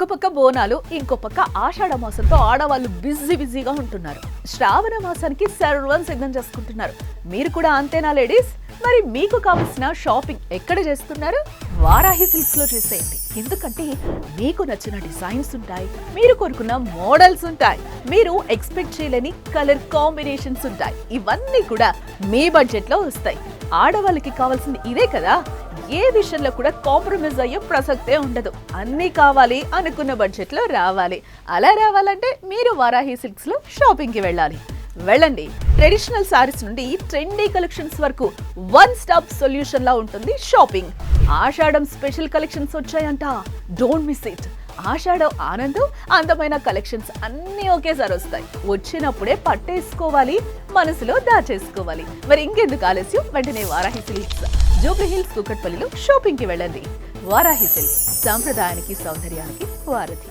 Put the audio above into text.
ఒక పక్క బోనాలు ఇంకో పక్క ఆషాఢ మాసంతో ఆడవాళ్ళు బిజీ బిజీగా ఉంటున్నారు. శ్రావణ మాసానికి సర్వం సిద్ధం చేసుకుంటున్నారు. మీరు కూడా అంతేనా లేడీస్? మరి మీకు కావలసిన షాపింగ్ ఎక్కడ చేస్తున్నారు? వారాహి సిల్క్స్లో చేసేయండి. ఎందుకంటే మీకు నచ్చిన డిజైన్స్ ఉంటాయి మీరు కోరుకున్న మోడల్స్ ఉంటాయి మీరు ఎక్స్పెక్ట్ చేయలేని కలర్ కాంబినేషన్స్ ఉంటాయి. ఇవన్నీ కూడా మీ బడ్జెట్లో వస్తాయి. ఆడవాళ్ళకి కావాల్సింది ఇదే కదా? ఏ విషయంలో కూడా కాంప్రమైజ్ అయ్యే ప్రసక్తే ఉండదు. అన్నీ కావాలి అనుకున్న బడ్జెట్లో రావాలి. అలా రావాలంటే మీరు వారాహి సిల్క్స్లో షాపింగ్కి వెళ్ళాలి. వెళ్ళండి. ట్రెడిషనల్ శారీస్ నుండి ట్రెండీ కలెక్షన్స్ వరకు వన్ స్టాప్ సొల్యూషన్లా ఉంటుంది షాపింగ్. ఆషాఢం స్పెషల్ కలెక్షన్స్ వచ్చాయంట. Don't miss it. ఆషాడో ఆనందం అందమైన కలెక్షన్స్ అన్నీ ఒకేసారి వస్తాయి. వచ్చినప్పుడే పట్టేసుకోవాలి మనసులో దాచేసుకోవాలి. మరి ఇంకెందుకు ఆలస్యం? వెంటనే వారాహి సిల్క్స్ జూబ్లీ హిల్స్ కుకట్పల్లిలో షాపింగ్కి వెళ్ళండి. వారాహి సిల్క్స్ సాంప్రదాయానికి సౌందర్యానికి వారధి.